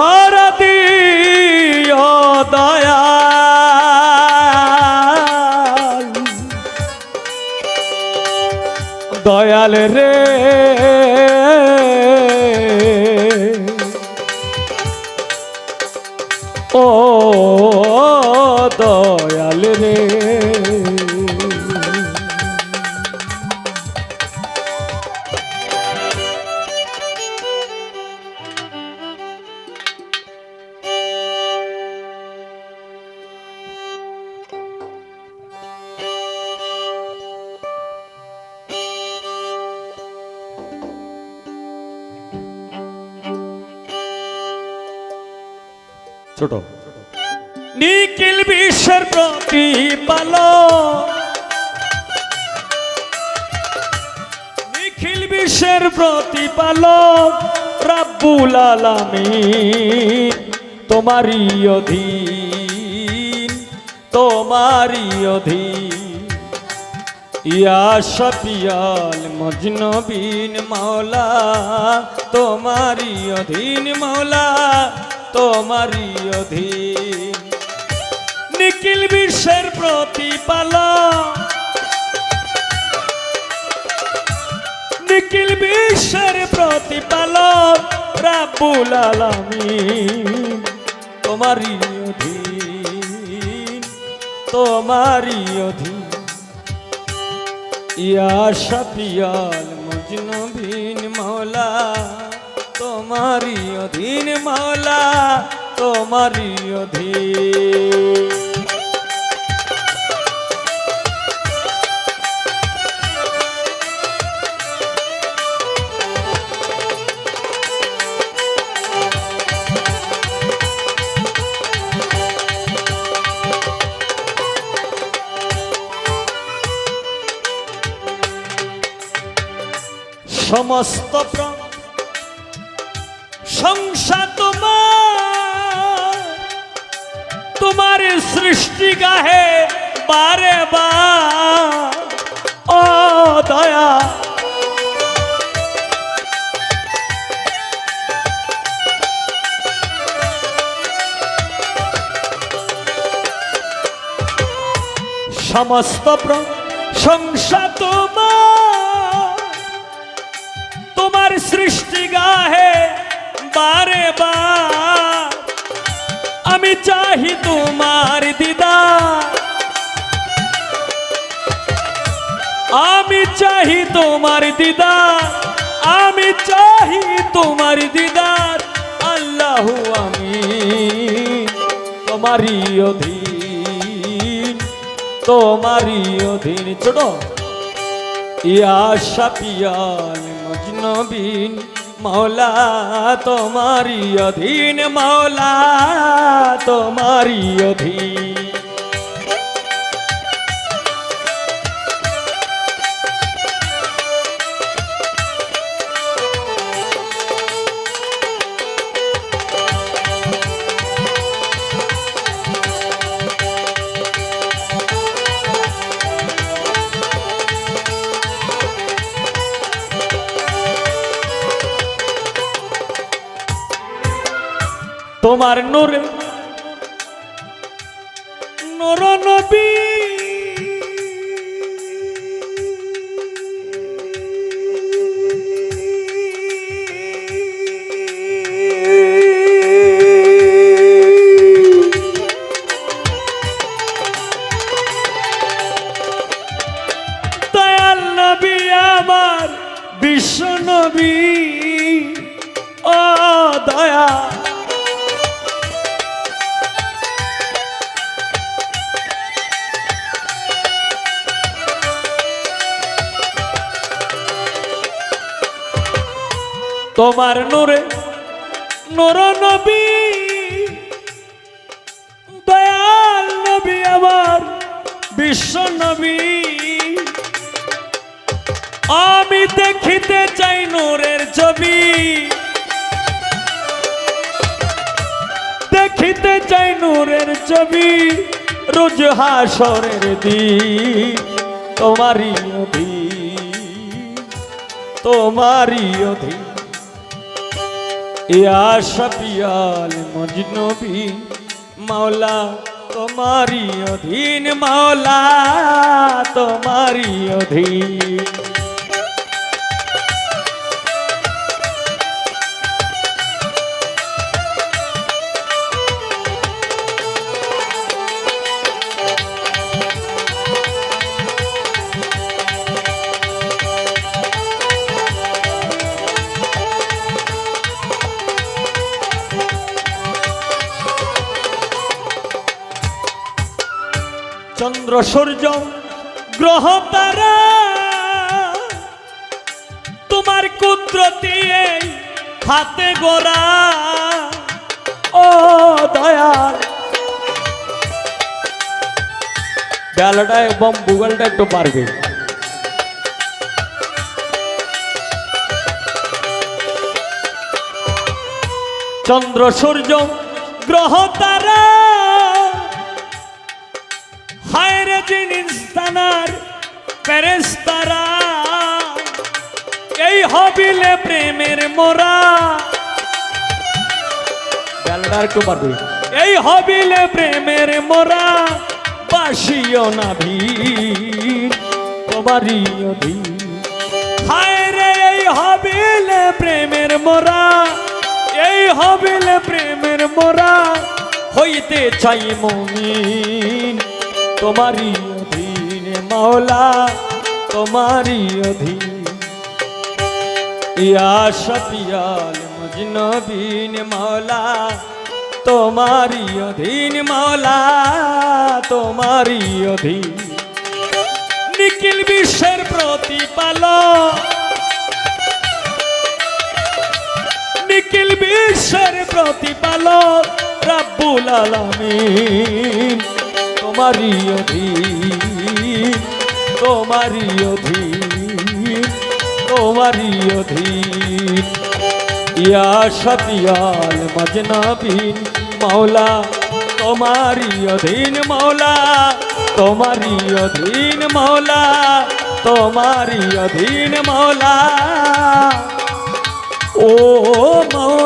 দরদি ও দয়া দয়াল রে। ও দয়াল রে। ছোট। নিখিল বিশ্বের প্রতিপাল নিখিল বিশ্বের প্রতিপাল রাব্বুল আলামিন। তোমারই অধীন তোমারই অধীন। ইয়া শপিয়াল মজনবিন মাওলা তোমারি অধীন মাওলা। তোমারি অধীন। নিখিল বিশ্বের প্রতিপালক। নিখিল বিশ্বের প্রতিপালক রাব্বুল আলামিন। তোমারি অধীন তোমারি অধীন। ইয়া শাপিয়াল মজনবিন মৌলা। তোমারি অধীন মৌলা তোমারি অধীন। সমস্ত প্র- সংসার তোমার। তোমার সৃষ্টি গাহে বারে বা। ও দয়া। সমস্ত প্রশংসা তোমার। তোমার সৃষ্টি বারে বার, আমি চাহি তোমার দিদার। আমি চাহি তোমার দিদার, আমি চাহি তোমার দিদার। আল্লাহ আমি তোমারই অধীন তোমারই অধীন। ছোট, ইয়া শাপিয়াল মজনবিন। মৌলা তোমারি অধীন মৌলা তোমারি অধীন। তোমার নূর নূর নবী। তোমার নূরে, নূর নবী। দয়াল নবী আমার, বিশ্ব নবী। আমি দেখিতে চাই নূরের ছবি। দেখিতে চাই নূরের ছবি, রোজ হাসরের দি তোমারই অধীন তোমারই অধীন। ইয়া শফিয়াল মজনবী মাওলা তোমারি অধীন মাওলা তোমারি অধীন। চন্দ্র সূর্য গ্রহ তারা তোমার কুদরতি হাতে গোরা ও দয়াল। বেলাটা এবং ভূগোলটা একটু পারবে চন্দ্র সূর্য গ্রহ তারা জিনিস ফেরেস্তারা এই হবিলে প্রেমের মোরা। এই হবিলে প্রেমের মোরা বাসিও না তোমারই অধীন হায় রে এই হবিলে প্রেমের মোরা এই হবিলে প্রেমের মোরা হইতে চাই মমিন। তোমারই অধীন মাওলা, তোমারই অধীন। ইয়া শফিয়াল মজনবিন মাওলা তোমারি অধীন মাওলা তোমারি অধীন। নিখিল বিশ্বের প্রতিপালক। নিখিল বিশ্বের প্রতিপালক, রাব্বুল আলামিন। তোমারি অধীন তোমারি অধীন তোমারি অধীন। ইয়া শফিয়াল মজনবিন, মাওলা তোমারি অধীন মাওলা তোমারি অধীন মাওলা তোমারি অধীন মাওলা। ও মাওলা